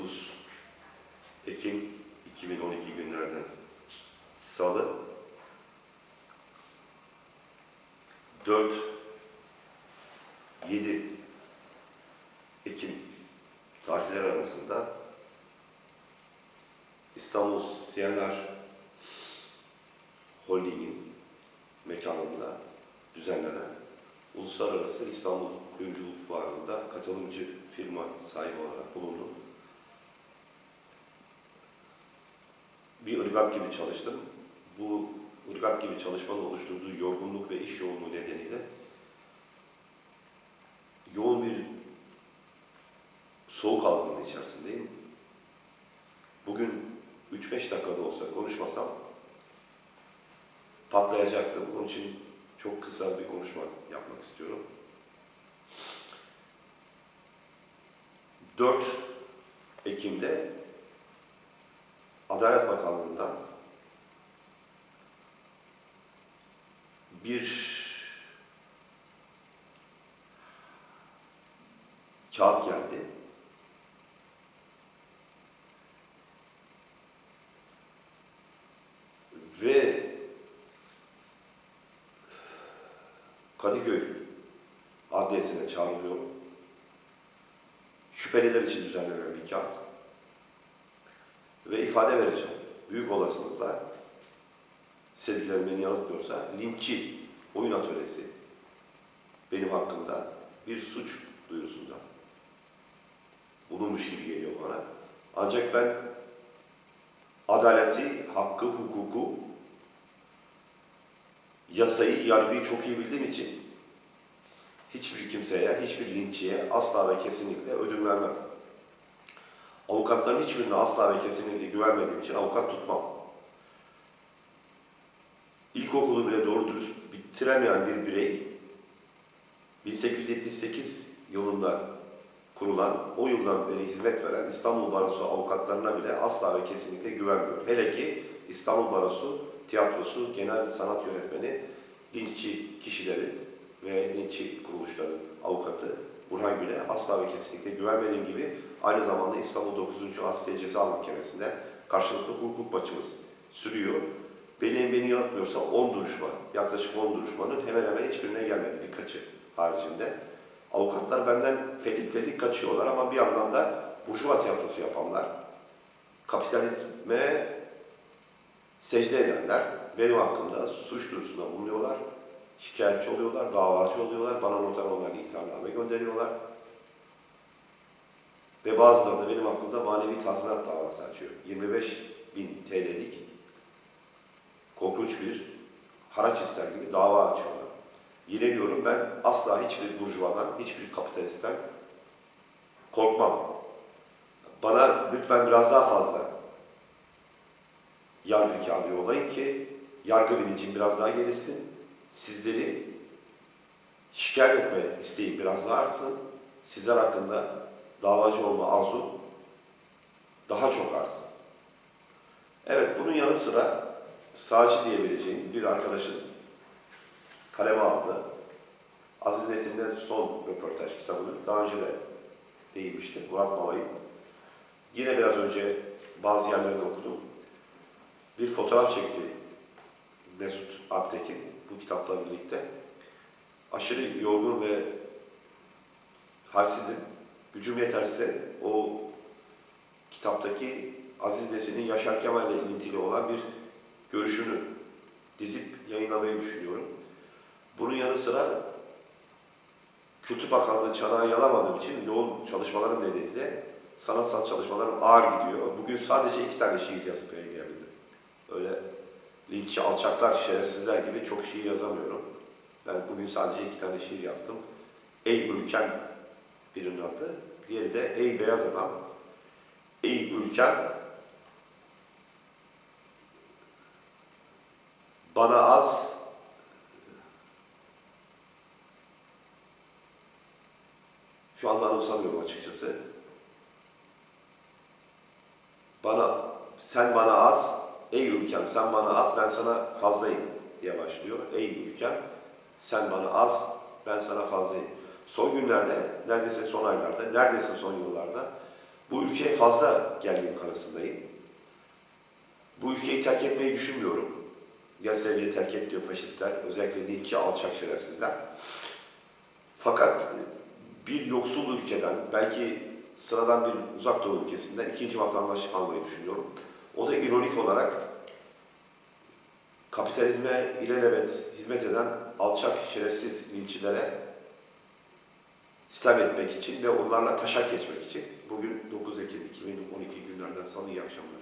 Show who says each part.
Speaker 1: Merhaba, bugün 9 Ekim 2012 günlerden Salı 4 7 Ekim tarihleri arasında İstanbul Siyener Holding'in mekanında düzenlenen Uluslararası İstanbul Kuyumculuk Fuarı'nda katılımcı firma sahibi olarak bulundum. Bir ırgat gibi çalıştım. Bu ırgat gibi çalışmanın oluşturduğu yorgunluk ve iş yoğunluğu nedeniyle yoğun bir soğuk algınlığı içerisindeyim. Bugün 3-5 dakikada olsa konuşmasam patlayacaktım. Onun için çok kısa bir konuşma yapmak istiyorum. 4 Ekim'de Adalet Bakanlığı'ndan bir kağıt geldi. Ve Kadıköy Adliyesi'ne çağrılıyor. Şüpheliler için düzenlenen bir kağıt. Ve ifade vereceğim. Büyük olasılıkla sezgilerim beni yanıltmıyorsa linççi oyun atölyesi benim hakkımda bir suç duyurusunda bulunmuş gibi geliyor bana. Ancak ben adaleti, hakkı, hukuku yasayı, yargıyı çok iyi bildiğim için hiçbir kimseye, hiçbir linççiye asla ve kesinlikle ödün vermem. Avukatların hiçbirine asla ve kesinlikle güvenmediğim için avukat tutmam. İlkokulu bile doğru dürüst bitiremeyen bir birey 1878 yılında kurulan, o yıldan beri hizmet veren İstanbul Barosu avukatlarına bile asla ve kesinlikle güvenmiyor. Hele ki İstanbul Barosu tiyatrosu genel sanat yönetmeni linççi kişilerin ve linççi kuruluşların avukatı Burhan Gül'e asla ve kesinlikle güvenmediğim gibi aynı zamanda İstanbul 9. Asliye Ceza Mahkemesi'nde karşılıklı hukuk maçımız sürüyor. Benim beni yanıltmıyorsa 10 duruşma, yaklaşık 10 duruşmanın hemen hemen hiçbirine gelmedi birkaçı haricinde. Avukatlar benden felik felik kaçıyorlar ama bir yandan da Burjuva tiyatrosu yapanlar, kapitalizme secde edenler benim hakkımda suç duyurusunda bulunuyorlar. Şikayetçi oluyorlar, davacı oluyorlar, bana noter olarak ihtarname gönderiyorlar. Ve bazıları da benim hakkımda manevi tazminat davası açıyor. 25 bin TL'lik korkunç bir haraç ister gibi dava açıyorlar. Yine diyorum ben asla hiçbir burjuvadan, hiçbir kapitalistten korkmam. Bana lütfen biraz daha fazla yargı kağıdı yollayın ki yargı bilincim biraz daha gelişsin. Sizleri şikayet etme isteğim biraz daha artsın. Sizler hakkında davacı olma arzu daha çok artsın. Evet bunun yanı sıra sağcı diyebileceğim bir arkadaşın kaleme aldı. Aziz Nesin'den son röportaj kitabını daha önce de değinmiştim. Murat Malay'ın. Yine biraz önce bazı yerlerinde okudum. Bir fotoğraf çekti Mesut Alptekin bu kitapla birlikte. Aşırı yorgun ve halsizim. Gücüm yeterse o kitaptaki Aziz Nesin'in Yaşar Kemal ile ilintili olan bir görüşünü dizip yayınlamayı düşünüyorum. Bunun yanı sıra Kültür Bakanlığı çanağı yalamadığım için yoğun çalışmalarım nedeniyle sanatsal çalışmalarım ağır gidiyor. Bugün sadece iki tane şiir yazıp yayınlayabildim. Öyle linççi, alçaklar, şerefsizler gibi çok şiir yazamıyorum. Ben bugün sadece iki tane şiir yazdım. Ey ülkem birinin adı. Diğeri de Ey beyaz adam. Ey ülkem bana az şu anda anımsamıyorum açıkçası. Bana sen bana az, ey ülkem sen bana az, ben sana fazlayım diye başlıyor. Ey ülkem sen bana az, ben sana fazlayım. Son günlerde, neredeyse son aylarda, neredeyse son yıllarda bu ülkeye fazla geldiğim kanısındayım. Bu ülkeyi terk etmeyi düşünmüyorum. Ya seviye terk et diyor faşistler, özellikle linççi alçak şerefsizler. Fakat bir yoksul ülkeden, belki sıradan bir uzak doğu ülkesinden ikinci vatandaşlık almayı düşünüyorum. O da ironik olarak kapitalizme ilelebet hizmet eden alçak şerefsiz linççilere sitem etmek için ve onlarla taşak geçmek için. Bugün 9 Ekim 2012 günlerden salı iyi akşamlar.